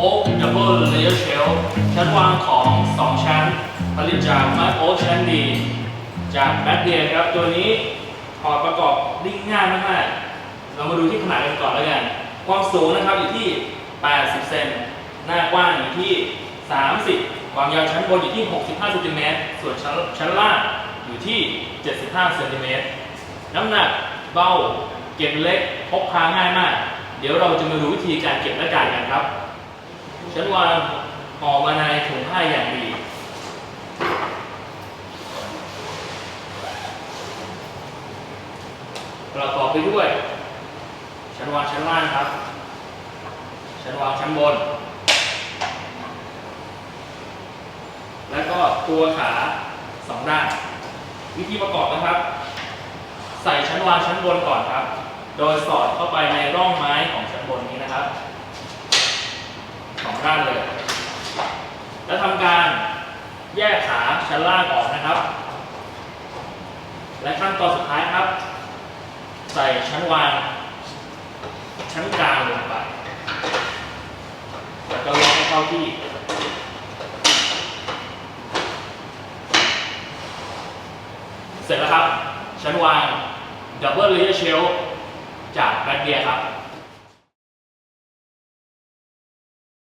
โอ๊กดับเบิลเลเยอร์เชลชั้นวางของ 2 ชั้น ผลิตจากไม้โอ๊กชั้นดี จากแบทเดียครับ ตัวนี้ถอดประกอบได้ง่ายมากๆเรามาดูที่ขนาดกันก่อนแล้วกัน ความสูงนะครับอยู่ที่ 80 เซน หน้ากว้างอยู่ที่ 30 ความยาวชั้นบนอยู่ที่ 65 เซนติเมตร ส่วนชั้นชั้นล่างอยู่ที่ 75 เซนติเมตร น้ำหนักเบา เก็บเล็ก พกพาง่ายมาก เดี๋ยวเราจะมาดูวิธีการเก็บและจ่ายกันครับ ฉันวางห่อมาในถุงผ้าอย่างดีประกอบไปด้วย ชั้นวางชั้นล่างครับ ชั้นวางชั้นบน แล้วก็ตัวขาสองด้าน วิธีประกอบนะครับ ใส่ชั้นวางชั้นบนก่อนครับ โดยสอดเข้าไปในร่องไม้ของชั้นบนนี้นะครับ สองด้านเลย แล้วทำ การแยกขาชั้นล่างออกนะครับ และขั้นตอนสุดท้ายครับ ใส่ชั้นวางชั้นกลางลงไป แล้วก็ล็อกให้เข้าที่เสร็จแล้วครับ ชั้นวาง Double Layer Shelf จากแบทเบียครับ